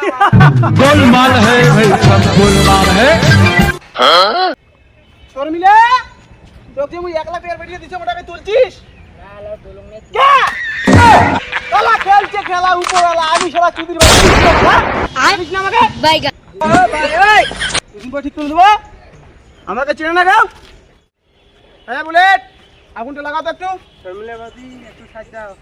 गोलमाल है भाई सब गोलमाल है শর্মিলা তোকে মুই এক লাখ টাকার বেরিয়ে দিছে মোটাকে তুলছিস খেলা খেলছে খেলা উপরওয়ালা আমি সারা চুদির বাড়ি আনিস না আমাকে বাইগা দুদিন পর ঠিক করে দেবো আমাকে চেনে না গাও হ্যাঁ বুলেট আগুনটা লাগাও তো একটু শর্মিলা বাদি একটু সাজ দাও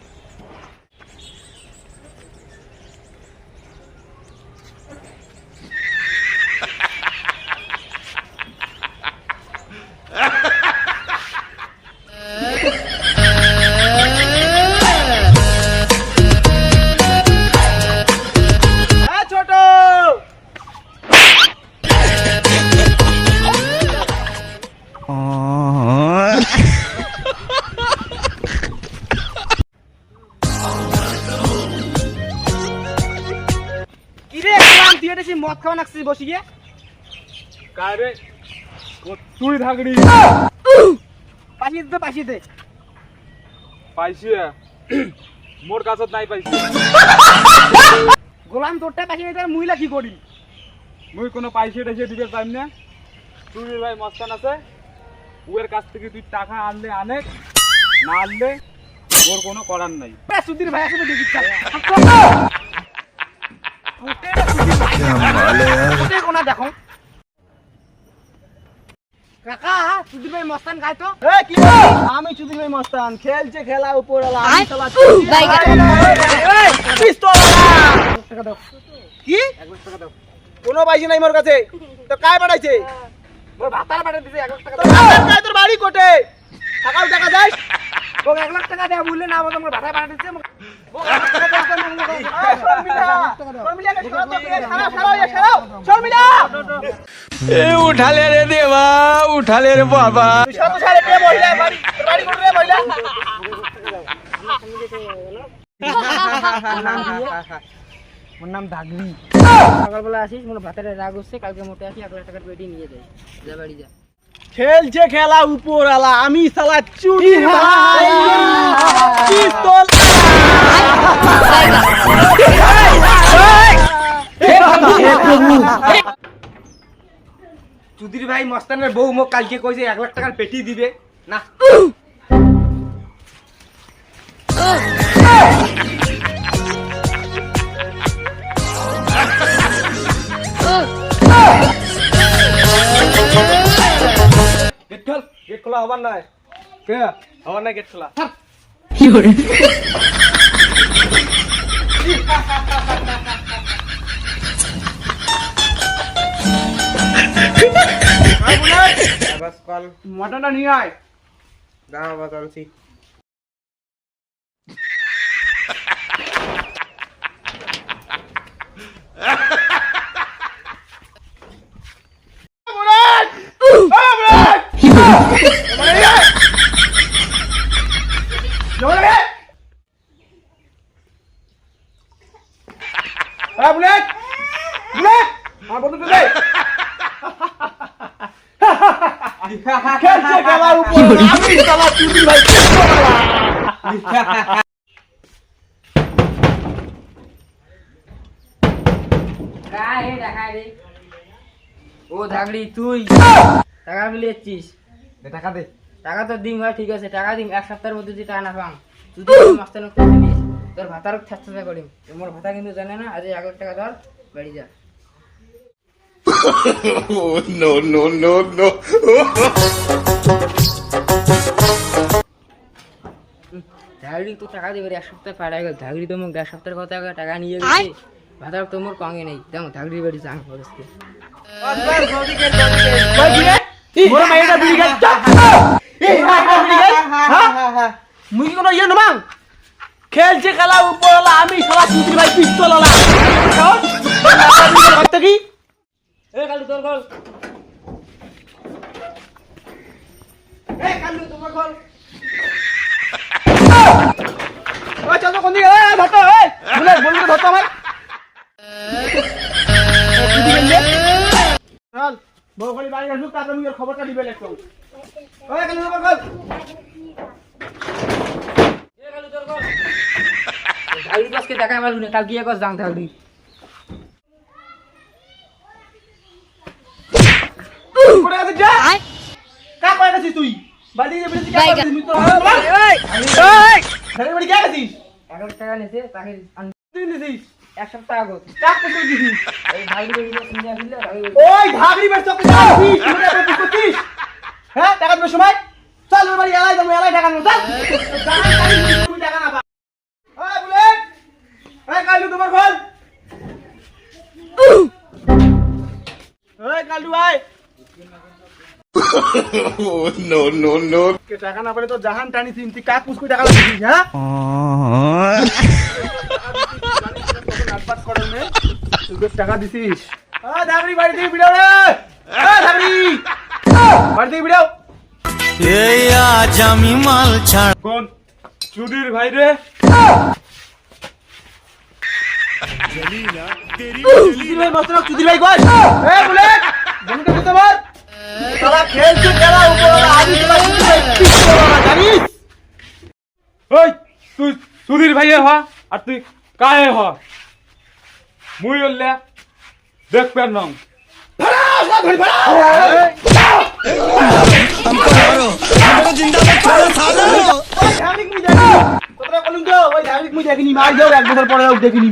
সেই মদ খাওয়া নাকছিস বসি গিয়ে। কারে? তুই ধাগড়ি পাশিয়ে দে পাশিয়ে দে পাইছি মোর কাছত নাই পাইছি। গোলাম তোরটা পাশিয়ে দে মুইলা কি করি মুই কোনো পাইছে টাইছে দিবে পাইম না তুই ভাই মস্তান আছে? উয়ের কাছ থেকে তুই টাকা আনলে আনে না আনলে ওর কোনো করার নাই। সুধীর ভাই আসবে দেখি কোনা দেখো। কাকা সুধীর ভাই মস্তান গায় তো আমি সুধীর ভাই মস্তান খেলছে খেলা পিস্তল! কি? কোনো পাইছে নাই মোর কাছে। তো কায় পাঠাইছে মোর ভাতার পাঠাই দিছে এক লাখ টাকা তোর কায় তোর বাড়ি কোটে? টাকাও টাকা ও এক লাখ টাকা দেয়া বললে না আমাকে মোর ভাতার পাঠাই দিছে ও এক লাখ টাকা দাও, মোর কাছে। এই, শর্মিলা, শর্মিলাকে সরাও তো, এ, সরাও, সরাও, এ, সরাও। শর্মিলা! উঠা লে রে দেবা উঠা লে রে বাবা? মোর নাম সকালবেলা আসিস মোর ভাতের রাগ হচ্ছে কালকে মোটে আসি এক লাখ টাকার পেটি নিয়ে যাই যা বাড়ি যা খেলছে খেলা উপরওয়ালা আমি সালা চুরি পিস্তল চুদির ভাই মস্তানের বউ মোক কালকে কইছে এক লাখ টাকার পেটি দিবে। না। গেট গেট খোলা হবার নাই। কে? হবার নাই গেট খোলা। মটনটা নিয়ে আয় দাঁড়া বাস আনছি হ্যাঁ বুলেট বুলেট আমার বন্ধুটা দে খেলছে খেলার উপর আমি শালা চুদি ভাই কাহে দেখা রে ও ধাগড়ি তুই টাকা মিলে এসছিস টাকা দে টাকা তো দিম হয় ঠিক আছে টাকা দিম এক সপ্তাহের মধ্যে তুই টাকা না পাম তুই তো মাস্টার নষ্ট দিস তোর ভাতার চেষ্টা করিম মোর ভাতা কিন্তু জানে না আজ এক লাখ টাকা ধর বাড়ি যা নো নো নো নো ধাগড়ি তো টাকা দিবে এক সপ্তাহ পাড়া গেল ধাগড়ি তো মোক এক সপ্তাহের কথা টাকা নিয়ে গেছে ভাতার তো মোর কঙ্গে নেই ধাগড়ি বাড়ি যা হ্যাঁ মুই কোনো ইয়ে নমাং খেলছে খেলা উপরওয়ালা, আমি শালা চুদি ভাই পিস্তল ওয়ালা কত কি? এ কালু, তোর কল এ কালু, তোমার ঘর। ওই চল কোন দিকে? এ বলে মুখের খবরটা দিবে একটু ওই কালু আর ইউটিউবকে দেখাই পারবি না কাল গিয়ে কস দাং তুই? বাড়ি টাকা নিছে তাকে তুই নিছিস? এক সপ্তাহ আগে কাক কই দিছিস ওই ভাগড়ি বের তুই হ্যাঁ টাকা দেবে সময়? চল বাড়ি এলাই দাম এলাই টাকা এই কালু তোমার ফোন ওই কালু ভাই no, no, no. কে টাকা না পেলে তো জাহান টানি তিন তুই কাক পুষ্কুই টাকা হ্যাঁ? টাকা দিছিস। বাড়ি থেকে রে। বাড়ি থেকে এই আজ আমি মাল ছাড় কোন চুদির ভাই রে? ভাই লোক চুদির ভাই কই এ বুলেট বন্ধু দিতে মার সারা খেলছে খেলা উপর আদি খেলা চুদির ভাই পিস্তল জানিস ওই তুই সুধীর ভাইয়ে হ আর তুই কায়ে হ। মুই হল্লে দেখবেন নং। ওই ধাগরিক মুই দেখি তোরা কলুম তো ওই ধাগরিক মুই দেখিনি মার যাও এক বছর পরে দেখিনি।